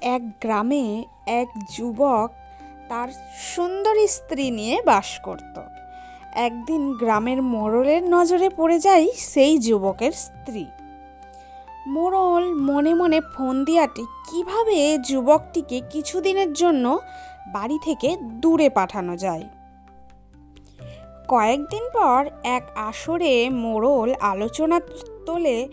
এক গ্রামে এক যুবক তার সুন্দরী স্ত্রী নিয়ে বাস করত। একদিন গ্রামের মোড়লের নজরে পড়ে যায় সেই যুবকের স্ত্রী। মোড়ল মনে মনে ফোন দিয়াটি, কীভাবে যুবকটিকে কিছুদিনের জন্য বাড়ি থেকে দূরে পাঠানো যায়? কয়েকদিন পর এক আসরে মোড়ল আলোচনা তোলে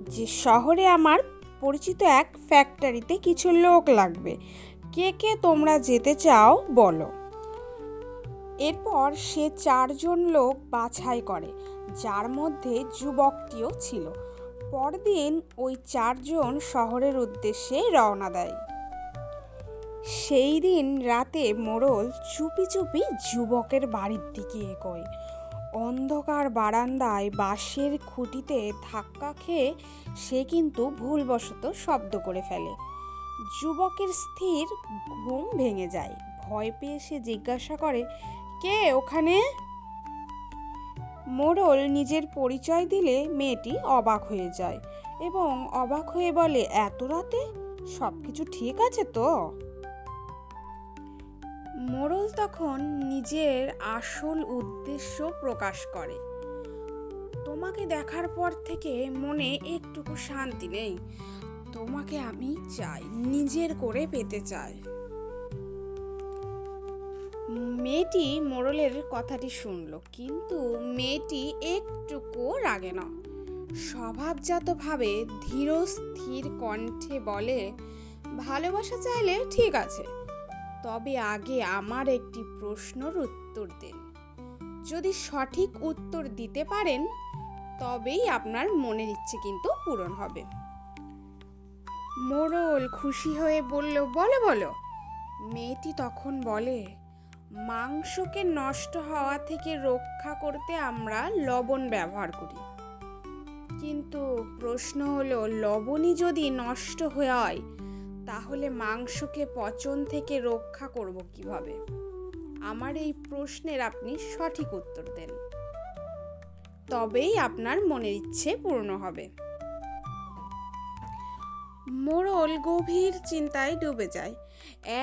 যে, শহরে আমার পরিচিত এক ফ্যাক্টরিতে কিছু লোক লাগবে। কে কে তোমরা যেতে চাও, বলো। এরপর সে চারজন লোক বাছাই করে, যার মধ্যে যুবকটিও ছিল। পরদিন ওই চারজন শহরের উদ্দেশ্যে রওনা দেয়। সেই দিন রাতে মোড়ল চুপি চুপি যুবকের বাড়ির দিকে এগোয়। অন্ধকার বারান্দায় বাঁশের খুঁটিতে ধাক্কা খেয়ে সে কিন্তু ভুলবশত শব্দ করে ফেলে। যুবকের স্থির ঘুম ভেঙে যায়। ভয় পেয়ে সে জিজ্ঞাসা করে, কে ওখানে? মোড়ল নিজের পরিচয় দিলে মেয়েটি অবাক হয়ে যায় এবং অবাক হয়ে বলে, এত রাতে? সব কিছু ঠিক আছে তো? মোড়ল তখন নিজের আসল উদ্দেশ্য প্রকাশ করে। তোমাকে দেখার পর থেকে মনে একটুকু শান্তি নেই। তোমাকে আমি চাই, নিজের করে পেতে চাই। মেয়েটি মোড়লের কথাটি শুনল, কিন্তু মেয়েটি একটুকু রাগে না। স্বভাবজাতভাবে ধীর স্থির কণ্ঠে বলে, ভালোবাসা চাইলে ঠিক আছে তবে আগে আমার একটি প্রশ্নর উত্তর দিন। যদি সঠিক উত্তর দিতে পারেন, তবেই আপনার মনের ইচ্ছে কিন্তু পূরণ হবে। মোড়ল খুশি হয়ে বলল, বলো বলো। মেয়েটি তখন বলে, মাংসকে নষ্ট হওয়া থেকে রক্ষা করতে আমরা লবণ ব্যবহার করি। কিন্তু প্রশ্ন হলো, লবণই যদি নষ্ট হয় তাহলে মাংসকে পচন থেকে রক্ষা করব কীভাবে? আমার এই প্রশ্নের আপনি সঠিক উত্তর দেন। তবেই আপনার মনের ইচ্ছে পূর্ণ হবে। মোড়ল গভীর চিন্তায় ডুবে যায়।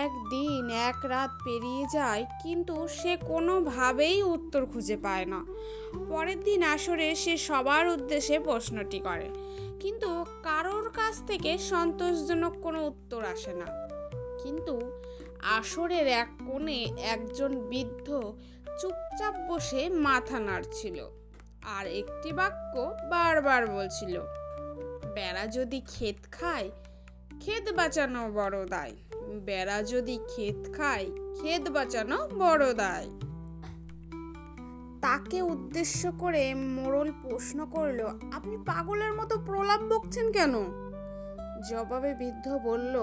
একদিন এক রাত পেরিয়ে যায়, কিন্তু সে কোনোভাবেই উত্তর খুঁজে পায় না। পরের দিন আসরে সে সবার উদ্দেশ্যে প্রশ্নটি করে, কিন্তু কারোর কাছ থেকে সন্তোষজনক কোনো উত্তর আসে না। কিন্তু আসরের এক কোণে একজন বৃদ্ধ চুপচাপ বসে মাথা নাড়ছিল, আর একটি বাক্য বারবার বলছিল বেড়া যদি ক্ষেত খায়, ক্ষেত বাঁচানো বড় দায়। বেড়া যদি ক্ষেত খায়, ক্ষেত বাঁচানো বড় দায়। তাকে উদ্দেশ্য করে মোড়ল প্রশ্ন করল, আপনি পাগলের মতো প্রলাপ বকছেন কেন? জবাবে বৃদ্ধ বলল,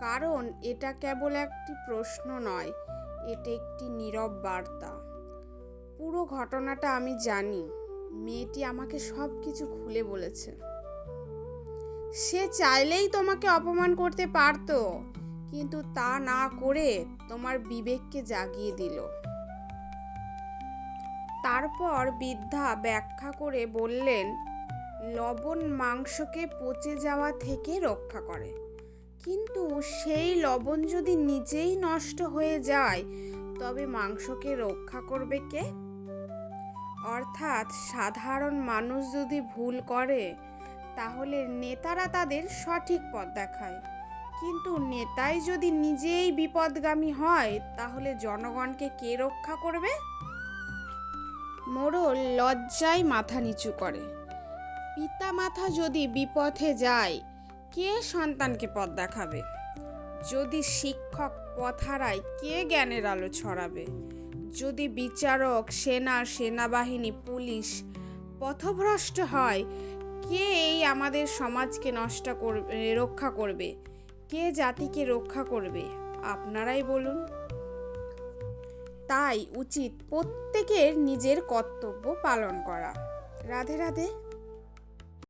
কারণ এটা কেবল একটি প্রশ্ন নয়, এটা একটি নীরব বার্তা। পুরো ঘটনাটা আমি জানি। মেয়েটি আমাকে সব কিছু খুলে বলেছে। সে চাইলেই তোমাকে অপমান করতে পারতো, কিন্তু তা না করে তোমার বিবেককে জাগিয়ে দিল। তারপর বৃদ্ধা ব্যাখ্যা করে বললেন, লবণ মাংসকে পচে যাওয়া থেকে রক্ষা করে, কিন্তু সেই লবণ যদি নিজেই নষ্ট হয়ে যায়, তবে মাংসকে রক্ষা করবে কে? অর্থাৎ সাধারণ মানুষ যদি ভুল করে তাহলে নেতারা তাদের সঠিক পথ দেখায়। কিন্তু নেতাই যদি নিজেই বিপদগামী হয়, তাহলে জনগণকে কে রক্ষা করবে? মোড়ল লজ্জায় মাথা নিচু করে। পিতা মাথা যদি বিপথে যায়, কে সন্তানকে পথ দেখাবে? যদি শিক্ষক পথ হারায় কে জ্ঞানের আলো ছড়াবে? যদি বিচারক, সেনা, সেনাবাহিনী, পুলিশ পথভ্রষ্ট হয় কে এই আমাদের সমাজকে নষ্ট করবে, রক্ষা করবে? কে জাতিকে রক্ষা করবে? আপনারাই বলুন। তাই উচিত প্রত্যেকের নিজের কর্তব্য পালন করা। রাধে রাধে।